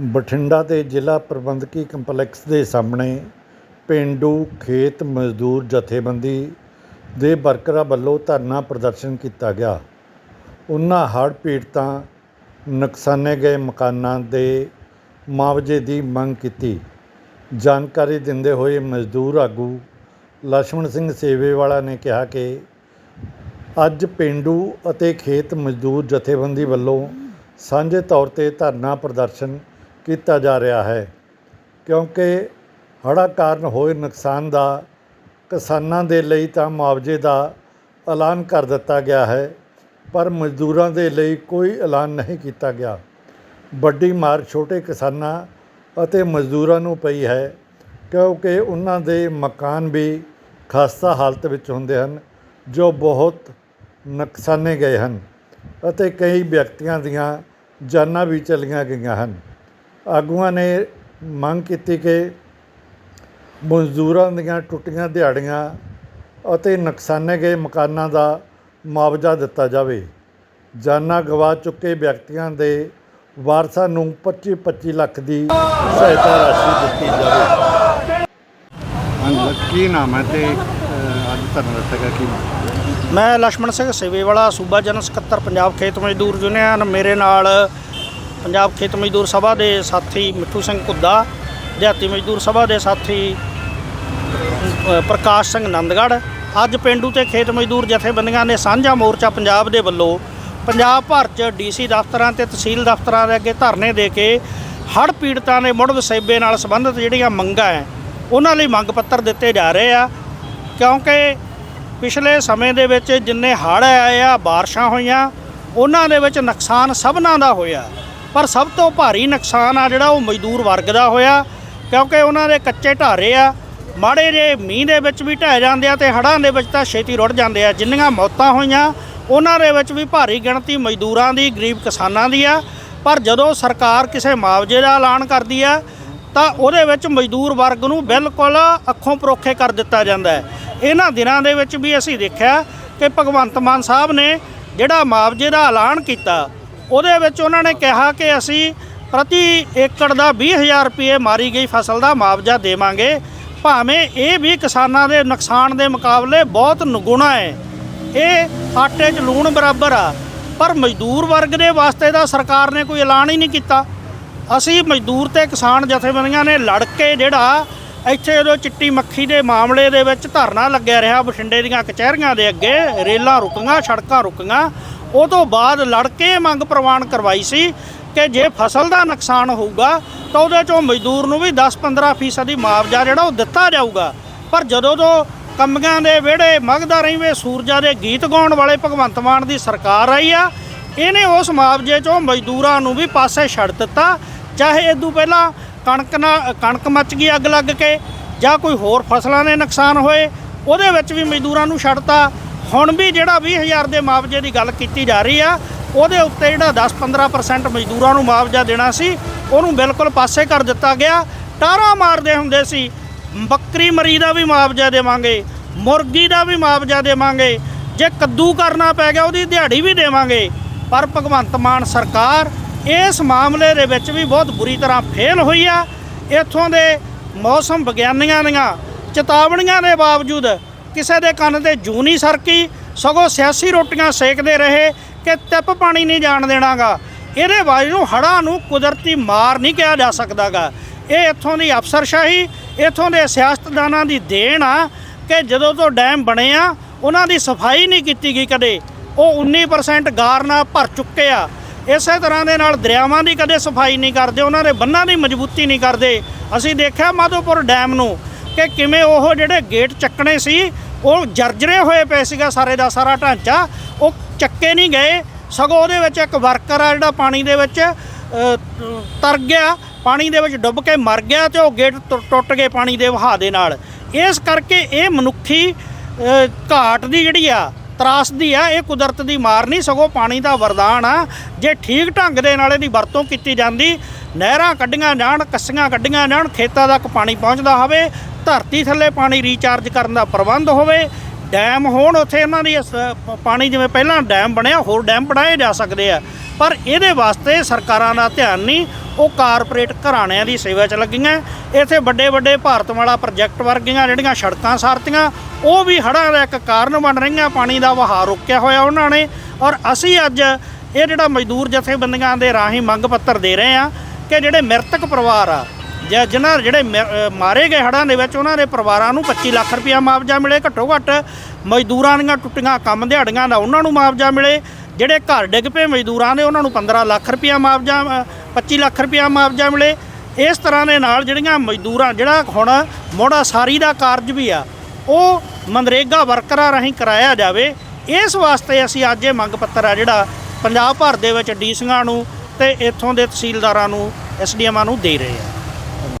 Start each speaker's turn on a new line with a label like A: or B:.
A: ਬਠਿੰਡਾ ਦੇ ਜ਼ਿਲ੍ਹਾ ਪ੍ਰਬੰਧਕੀ ਕੰਪਲੈਕਸ ਦੇ ਸਾਹਮਣੇ ਪੇਂਡੂ ਖੇਤ ਮਜ਼ਦੂਰ ਜਥੇਬੰਦੀ ਦੇ ਵਰਕਰਾਂ ਵੱਲੋਂ ਧਰਨਾ ਪ੍ਰਦਰਸ਼ਨ ਕੀਤਾ ਗਿਆ। ਉਨ੍ਹਾਂ ਹੜ੍ਹ ਪੀੜਤਾਂ ਨੁਕਸਾਨੇ ਗਏ ਮਕਾਨਾਂ ਦੇ ਮੁਆਵਜ਼ੇ ਦੀ ਮੰਗ ਕੀਤੀ। ਜਾਣਕਾਰੀ ਦਿੰਦੇ ਹੋਏ ਮਜ਼ਦੂਰ ਆਗੂ ਲਛਮਣ ਸਿੰਘ ਸੇਵੇਵਾਲਾ ਨੇ ਕਿਹਾ ਕਿ ਅੱਜ ਪੇਂਡੂ ਅਤੇ ਖੇਤ ਮਜ਼ਦੂਰ ਜਥੇਬੰਦੀ ਵੱਲੋਂ ਸਾਂਝੇ ਤੌਰ 'ਤੇ ਧਰਨਾ ਪ੍ਰਦਰਸ਼ਨ ਕੀਤਾ ਜਾ ਰਿਹਾ ਹੈ, ਕਿਉਂਕਿ ਹੜ੍ਹਾਂ ਕਾਰਨ ਹੋਏ ਨੁਕਸਾਨ ਦਾ ਕਿਸਾਨਾਂ ਦੇ ਲਈ ਤਾਂ ਮੁਆਵਜ਼ੇ ਦਾ ਐਲਾਨ ਕਰ ਦਿੱਤਾ ਗਿਆ ਹੈ, ਪਰ ਮਜ਼ਦੂਰਾਂ ਦੇ ਲਈ ਕੋਈ ਐਲਾਨ ਨਹੀਂ ਕੀਤਾ ਗਿਆ। ਵੱਡੀ ਮਾਰ ਛੋਟੇ ਕਿਸਾਨਾਂ ਅਤੇ ਮਜ਼ਦੂਰਾਂ ਨੂੰ ਪਈ ਹੈ, ਕਿਉਂਕਿ ਉਹਨਾਂ ਦੇ ਮਕਾਨ ਵੀ ਖਸਤਾ ਹਾਲਤ ਵਿੱਚ ਹੁੰਦੇ ਹਨ, ਜੋ ਬਹੁਤ ਨੁਕਸਾਨੇ ਗਏ ਹਨ ਅਤੇ ਕਈ ਵਿਅਕਤੀਆਂ ਦੀਆਂ ਜਾਨਾਂ ਵੀ ਚਲੀਆਂ ਗਈਆਂ ਹਨ। ਆਗੂਆਂ ਨੇ ਮੰਗ ਕੀਤੀ ਕਿ ਮਜ਼ਦੂਰਾਂ ਦੀਆਂ ਟੁੱਟੀਆਂ ਦਿਹਾੜੀਆਂ ਅਤੇ ਨੁਕਸਾਨੇ ਗਏ ਮਕਾਨਾਂ ਦਾ ਮੁਆਵਜ਼ਾ ਦਿੱਤਾ ਜਾਵੇ। ਜਾਨਾਂ ਗਵਾ ਚੁੱਕੇ ਵਿਅਕਤੀਆਂ ਦੇ ਵਾਰਸਾਂ ਨੂੰ 25-25 ਲੱਖ ਦੀ ਸਹਾਇਤਾ ਰਾਸ਼ੀ ਦਿੱਤੀ ਜਾਵੇ।
B: ਹਾਂ ਕੀ ਨਾਮ ਹੈ ਤੇ ਅੱਜ ਤੁਹਾਨੂੰ ਦੱਸੇਗਾ ਕੀ
C: ਮੈਂ ਲక్ష్మణ ਸਿੰਘ ਸੇਵੇ ਵਾਲਾ ਸੂਬਾ ਜਨ ਸਕੱਤਰ ਪੰਜਾਬ ਖੇਤ ਮਜ਼ਦੂਰ ਯੂਨੀਅਨ। ਮੇਰੇ ਨਾਲ ਪੰਜਾਬ ਖੇਤ ਮਜ਼ਦੂਰ ਸਭਾ ਦੇ ਸਾਥੀ ਮਿੱਠੂ ਸਿੰਘ ਕੁੱਦਾ ਦਿਹਾਤੀ ਮਜ਼ਦੂਰ ਸਭਾ ਦੇ ਸਾਥੀ ਪ੍ਰਕਾਸ਼ ਸਿੰਘ ਨੰਦਗੜ੍ਹ। ਅੱਜ ਪਿੰਡੂ ਤੇ ਖੇਤ ਮਜ਼ਦੂਰ ਜਥੇਬੰਦੀਆਂ ਨੇ ਸਾਂਝਾ ਮੋਰਚਾ ਪੰਜਾਬ ਦੇ ਵੱਲੋਂ ਪੰਜਾਬ ਭਰ 'ਚ ਡੀਸੀ ਦਫ਼ਤਰਾਂ ਤੇ ਤਹਿਸੀਲ ਦਫ਼ਤਰਾਂ ਦੇ ਅੱਗੇ ਧਰਨੇ ਦੇ ਕੇ ਹੜ੍ਹ ਪੀੜਤਾਂ ਦੇ ਮੁੜ ਵਸੇਬੇ ਨਾਲ ਸੰਬੰਧਿਤ ਜਿਹੜੀਆਂ ਮੰਗਾਂ ਹੈ ਉਹਨਾਂ ਲਈ ਮੰਗ ਪੱਤਰ ਦਿੱਤੇ ਜਾ ਰਹੇ ਆ। ਕਿਉਂਕਿ ਪਿਛਲੇ ਸਮੇਂ ਦੇ ਵਿੱਚ ਜਿੰਨੇ ਹੜ੍ਹ ਆਏ ਆ, ਬਾਰਿਸ਼ਾਂ ਹੋਈਆਂ, ਉਹਨਾਂ ਦੇ ਵਿੱਚ ਨੁਕਸਾਨ ਸਭਨਾਂ ਦਾ ਹੋਇਆ। ਪਰ ਸਭ ਤੋਂ ਭਾਰੀ ਨੁਕਸਾਨ ਆ ਜਿਹੜਾ ਉਹ ਮਜ਼ਦੂਰ ਵਰਗ ਦਾ ਹੋਇਆ, ਕਿਉਂਕਿ ਉਹਨਾਂ ਦੇ ਕੱਚੇ ਢਾਰੇ ਆ, ਮਾੜੇ ਜੇ ਮੀਂਹ ਦੇ ਵਿੱਚ ਵੀ ਢਹਿ ਜਾਂਦੇ ਆ ਤੇ ਹੜ੍ਹਾਂ ਦੇ ਵਿੱਚ ਤਾਂ ਛੇਤੀ ਰੁੜ ਜਾਂਦੇ ਆ। ਜਿੰਨੀਆਂ ਮੌਤਾਂ ਹੋਈਆਂ, ਉਹਨਾਂ ਦੇ ਵਿੱਚ ਵੀ ਭਾਰੀ ਗਿਣਤੀ ਮਜ਼ਦੂਰਾਂ ਦੀ, ਗਰੀਬ ਕਿਸਾਨਾਂ ਦੀ ਆ। ਪਰ ਜਦੋਂ ਸਰਕਾਰ ਕਿਸੇ ਮੁਆਵਜ਼ੇ ਦਾ ਐਲਾਨ ਕਰਦੀ ਆ, ਤਾਂ ਉਹਦੇ ਵਿੱਚ ਮਜ਼ਦੂਰ ਵਰਗ ਨੂੰ ਬਿਲਕੁਲ ਅੱਖੋਂ ਪਰੋਖੇ ਕਰ ਦਿੱਤਾ ਜਾਂਦਾ ਹੈ। ਇਹਨਾਂ ਦਿਨਾਂ ਦੇ ਵਿੱਚ ਵੀ ਅਸੀਂ ਦੇਖਿਆ ਕਿ ਭਗਵੰਤ ਮਾਨ ਸਾਹਿਬ ਨੇ ਜਿਹੜਾ ਮੁਆਵਜ਼ੇ ਦਾ ਐਲਾਨ ਕੀਤਾ ਉਹਦੇ ਵਿੱਚ ਉਹਨਾਂ ਨੇ ਕਿਹਾ ਕਿ ਅਸੀਂ ਪ੍ਰਤੀ ਏਕੜ ਦਾ 20000 ਰੁਪਏ ਮਾਰੀ ਗਈ ਫਸਲ ਦਾ ਮੁਆਵਜ਼ਾ ਦੇਵਾਂਗੇ। ਭਾਵੇਂ ਇਹ ਵੀ ਕਿਸਾਨਾਂ ਦੇ ਨੁਕਸਾਨ ਦੇ ਮੁਕਾਬਲੇ ਬਹੁਤ ਨਗੁਣਾ ਹੈ। ਇਹ ਆਟੇ 'ਚ ਲੂਣ ਬਰਾਬਰ ਆ, ਪਰ ਮਜ਼ਦੂਰ ਵਰਗ ਦੇ ਵਾਸਤੇ ਤਾਂ ਸਰਕਾਰ ਨੇ ਕੋਈ ਐਲਾਨ ਹੀ ਨਹੀਂ ਕੀਤਾ। ਅਸੀਂ ਮਜ਼ਦੂਰ ਤੇ ਕਿਸਾਨ ਜਥੇਬੰਦੀਆਂ ਨੇ ਲੜ ਕੇ ਜਿਹੜਾ ਇੱਥੇ ਉਦੋਂ ਚਿੱਟੀ ਮੱਖੀ ਦੇ ਮਾਮਲੇ ਦੇ ਵਿੱਚ ਧਰਨਾ ਲੱਗਿਆ ਰਿਹਾ ਬਠਿੰਡੇ ਦੀਆਂ ਕਚਹਿਰੀਆਂ ਦੇ ਅੱਗੇ, ਰੇਲਾਂ ਰੁਕੀਆਂ, ਸੜਕਾਂ ਰੁਕੀਆਂ। ਉਹ ਤੋਂ ਬਾਅਦ ਲੜ ਕੇ ਮੰਗ ਪ੍ਰਵਾਨ ਕਰਵਾਈ ਸੀ ਕਿ ਜੇ ਫਸਲ ਦਾ ਨੁਕਸਾਨ ਹੋਊਗਾ ਤਾਂ ਉਹਦੇ ਚੋਂ ਮਜ਼ਦੂਰ ਨੂੰ ਵੀ 10-15 ਫੀਸਦੀ ਮੁਆਵਜ਼ਾ ਜਿਹੜਾ ਉਹ ਦਿੱਤਾ ਜਾਊਗਾ। ਪਰ ਜਦੋਂ ਤੋਂ ਕੰਮੀਆਂ ਦੇ ਵਿਹੜੇ ਮਗਦਾ ਰਹੀਵੇਂ, ਸੂਰਜਾ ਦੇ ਗੀਤ ਗਾਉਣ ਵਾਲੇ ਭਗਵੰਤ ਮਾਨ ਦੀ ਸਰਕਾਰ ਆਈ ਆ, ਇਹਨੇ ਉਸ ਮੁਆਵਜ਼ੇ ਚੋਂ ਮਜ਼ਦੂਰਾਂ ਨੂੰ ਵੀ ਪਾਸੇ ਛੱਡ ਦਿੱਤਾ। ਚਾਹੇ ਇਦੋਂ ਪਹਿਲਾਂ ਕਣਕ ਨਾਲ ਕਣਕ ਮੱਚ ਗਈ ਅੱਗ ਲੱਗ ਕੇ ਜਾਂ ਕੋਈ ਹੋਰ ਫਸਲਾਂ ਦੇ ਨੁਕਸਾਨ ਹੋਏ, ਉਹਦੇ ਵਿੱਚ ਵੀ ਮਜ਼ਦੂਰਾਂ ਨੂੰ ਛੱਡਤਾ ਹੁਣ ਵੀ ਜਿਹੜਾ 20000 ਦੇ ਮੁਆਵਜ਼ੇ ਦੀ ਗੱਲ ਕੀਤੀ ਜਾ ਰਹੀ ਆ, ਉਹਦੇ ਉੱਤੇ ਜਿਹੜਾ 10-15% ਮਜ਼ਦੂਰਾਂ ਨੂੰ ਮੁਆਵਜ਼ਾ ਦੇਣਾ ਸੀ, ਉਹਨੂੰ ਬਿਲਕੁਲ ਪਾਸੇ ਕਰ ਦਿੱਤਾ ਗਿਆ। ਟਾਰਾ ਮਾਰਦੇ ਹੁੰਦੇ ਸੀ, ਬੱਕਰੀ ਮਰੀ ਦਾ ਵੀ ਮੁਆਵਜ਼ਾ ਦੇਵਾਂਗੇ, ਮੁਰਗੀ ਦਾ ਵੀ ਮੁਆਵਜ਼ਾ ਦੇਵਾਂਗੇ, ਜੇ ਕੱਦੂ ਕਰਨਾ ਪੈ ਗਿਆ ਉਹਦੀ ਦਿਹਾੜੀ ਵੀ ਦੇਵਾਂਗੇ। ਪਰ ਭਗਵੰਤ ਮਾਨ ਸਰਕਾਰ ਇਸ ਮਾਮਲੇ ਦੇ ਵਿੱਚ ਵੀ ਬਹੁਤ ਬੁਰੀ ਤਰ੍ਹਾਂ ਫੇਲ ਹੋਈ ਆ। ਇੱਥੋਂ ਦੇ ਮੌਸਮ ਵਿਗਿਆਨੀਆਂ ਦੀਆਂ, ਚੇਤਾਵਨੀਆਂ ਦੇ ਬਾਵਜੂਦ ਕਿਸੇ ਦੇ ਕੰਨ ਤੇ ਜੂ ਨਹੀਂ ਸਰਕੀ, ਸਗੋਂ ਸਿਆਸੀ ਰੋਟੀਆਂ ਸੇਕਦੇ ਰਹੇ ਕਿ ਟਿੱਪ ਪਾਣੀ ਨਹੀਂ ਜਾਣ ਦੇਣਾਗਾ। ਇਹਦੇ ਬਾਰੇ ਨੂੰ ਹੜ੍ਹਾਂ ਨੂੰ ਕੁਦਰਤੀ ਮਾਰ ਨਹੀਂ ਕਿਹਾ ਜਾ ਸਕਦਾਗਾ। ਇਹ ਇੱਥੋਂ ਦੀ ਅਫਸਰਸ਼ਾਹੀ, ਇੱਥੋਂ ਦੇ ਸਿਆਸਤਦਾਨਾਂ ਦੀ ਦੇਣ ਆ ਕਿ ਜਦੋਂ ਤੋਂ ਡੈਮ ਬਣੇ ਆ, ਉਹਨਾਂ ਦੀ ਸਫ਼ਾਈ ਨਹੀਂ ਕੀਤੀ ਗਈ ਕਦੇ। ਉਹ 19% ਗਾਰ ਨਾਲ ਭਰ ਚੁੱਕੇ ਆ। ਇਸੇ ਤਰ੍ਹਾਂ ਦੇ ਨਾਲ ਦਰਿਆਵਾਂ ਦੀ ਕਦੇ ਸਫ਼ਾਈ ਨਹੀਂ ਕਰਦੇ, ਉਹਨਾਂ ਦੇ ਬੰਨਾਂ ਦੀ ਮਜ਼ਬੂਤੀ ਨਹੀਂ ਕਰਦੇ। ਅਸੀਂ ਦੇਖਿਆ ਮਾਧੋਪੁਰ ਡੈਮ ਨੂੰ ਕਿ ਕਿਵੇਂ ਉਹ ਜਿਹੜੇ ਗੇਟ ਚੱਕਣੇ ਸੀ, ਉਹ ਜਰਜਰੇ ਹੋਏ ਪਏ ਸੀਗਾ ਸਾਰੇ ਦਾ ਸਾਰਾ ਢਾਂਚਾ, ਉਹ ਚੱਕੇ ਨਹੀਂ ਗਏ। ਸਗੋਂ ਉਹਦੇ ਵਿੱਚ ਇੱਕ ਵਰਕਰ ਆ ਜਿਹੜਾ ਪਾਣੀ ਦੇ ਵਿੱਚ ਤਰ ਗਿਆ, ਪਾਣੀ ਦੇ ਵਿੱਚ ਡੁੱਬ ਕੇ ਮਰ ਗਿਆ ਤੇ ਉਹ ਗੇਟ ਟੁ- ਟੁੱਟ ਗਏ ਪਾਣੀ ਦੇ ਵਹਾਅ ਦੇ ਨਾਲ। ਇਸ ਕਰਕੇ ਇਹ ਮਨੁੱਖੀ ਘਾਟ ਦੀ ਜਿਹੜੀ ਆ ਤਰਾਸਦੀ ਆ, ਇਹ ਕੁਦਰਤ ਦੀ ਮਾਰ ਨਹੀਂ, ਸਗੋਂ ਪਾਣੀ ਦਾ ਵਰਦਾਨ ਆ। ਜੇ ਠੀਕ ਢੰਗ ਦੇ ਨਾਲ ਇਹਦੀ ਵਰਤੋਂ ਕੀਤੀ ਜਾਂਦੀ, ਨਹਿਰਾਂ ਕੱਢੀਆਂ ਜਾਣ, ਕੱਸੀਆਂ ਕੱਢੀਆਂ ਜਾਣ, ਖੇਤਾਂ ਤੱਕ ਪਾਣੀ ਪਹੁੰਚਦਾ ਹੋਵੇ ਧਰਤੀ ਥੱਲੇ ਪਾਣੀ ਰੀਚਾਰਜ ਕਰਨ ਦਾ ਪ੍ਰਬੰਧ ਹੋਵੇ, ਡੈਮ ਹੋਣ ਉੱਥੇ ਇਹਨਾਂ ਦੀ ਇਸ- ਪਾਣੀ ਜਿਵੇਂ ਪਹਿਲਾਂ ਡੈਮ ਬਣਿਆ, ਹੋਰ ਡੈਮ ਬਣਾਏ ਜਾ ਸਕਦੇ ਆ। ਪਰ ਇਹਦੇ ਵਾਸਤੇ ਸਰਕਾਰਾਂ ਦਾ ਧਿਆਨ ਨਹੀਂ, ਉਹ ਕਾਰਪੋਰੇਟ ਘਰਾਣਿਆਂ ਦੀ ਸੇਵਾ 'ਚ ਲੱਗੀਆਂ। ਇੱਥੇ ਵੱਡੇ ਵੱਡੇ ਭਾਰਤ ਵਾਲਾ ਪ੍ਰੋਜੈਕਟ ਵਰਗੀਆਂ ਜਿਹੜੀਆਂ ਸੜਕਾਂ ਸਾਰਤੀਆਂ, ਉਹ ਵੀ ਹੜ੍ਹਾਂ ਦਾ ਇੱਕ ਕਾਰਨ ਬਣ ਰਹੀਆਂ, ਪਾਣੀ ਦਾ ਵਹਾਅ ਰੋਕਿਆ ਹੋਇਆ ਉਹਨਾਂ ਨੇ। ਔਰ ਅਸੀਂ ਅੱਜ ਇਹ ਜਿਹੜਾ ਮਜ਼ਦੂਰ ਜਥੇਬੰਦੀਆਂ ਦੇ ਰਾਹੀਂ ਮੰਗ ਪੱਤਰ ਦੇ ਰਹੇ ਆ ਕਿ ਜਿਹੜੇ ਮ੍ਰਿਤਕ ਪਰਿਵਾਰ ਆ ਜਾਂ ਜਿਨ੍ਹਾਂ ਜਿਹੜੇ ਮ- ਅ, ਮਾਰੇ ਗਏ ਹੜ੍ਹਾਂ ਦੇ ਵਿੱਚ ਉਹਨਾਂ ਦੇ ਪਰਿਵਾਰਾਂ ਨੂੰ 25 ਲੱਖ ਰੁਪਇਆ ਮੁਆਵਜ਼ਾ ਮਿਲੇ। ਘੱਟੋ ਘੱਟ ਮਜ਼ਦੂਰਾਂ ਦੀਆਂ ਟੁੱਟੀਆਂ ਕੰਮ ਦਿਹਾੜੀਆਂ ਦਾ ਉਹਨਾਂ ਨੂੰ ਮੁਆਵਜ਼ਾ ਮਿਲੇ। ਜਿਹੜੇ ਘਰ ਡਿੱਗ ਪਏ ਮਜ਼ਦੂਰਾਂ ਦੇ ਉਹਨਾਂ ਨੂੰ 15 ਲੱਖ ਰੁਪਇਆ ਮੁਆਵਜ਼ਾ ਅ, 25 ਲੱਖ ਰੁਪਇਆ ਮੁਆਵਜ਼ਾ ਮਿਲੇ। ਇਸ ਤਰ੍ਹਾਂ ਦੇ ਨਾਲ ਜਿਹੜੀਆਂ ਮਜ਼ਦੂਰਾਂ ਜਿਹੜਾ ਹੁਣ ਮੋੜਾ ਸਾਰੀ ਦਾ ਕਾਰਜ ਵੀ ਆ ਉਹ ਮਨਰੇਗਾ ਵਰਕਰਾਂ ਰਾਹੀਂ ਕਰਾਇਆ ਜਾਵੇ। ਇਸ ਵਾਸਤੇ ਅਸੀਂ ਅੱਜ ਇਹ ਮੰਗ ਪੱਤਰ ਆ ਜਿਹੜਾ ਪੰਜਾਬ ਭਰ ਦੇ ਵਿੱਚ ਡੀਸੀਆਂ ਨੂੰ ਤੇ ਇੱਥੋਂ ਦੇ ਤਹਿਸੀਲਦਾਰਾਂ ਨੂੰ ਐਸਡੀਐਮਾਂ ਨੂੰ ਦੇ ਰਹੇ ਹਾਂ।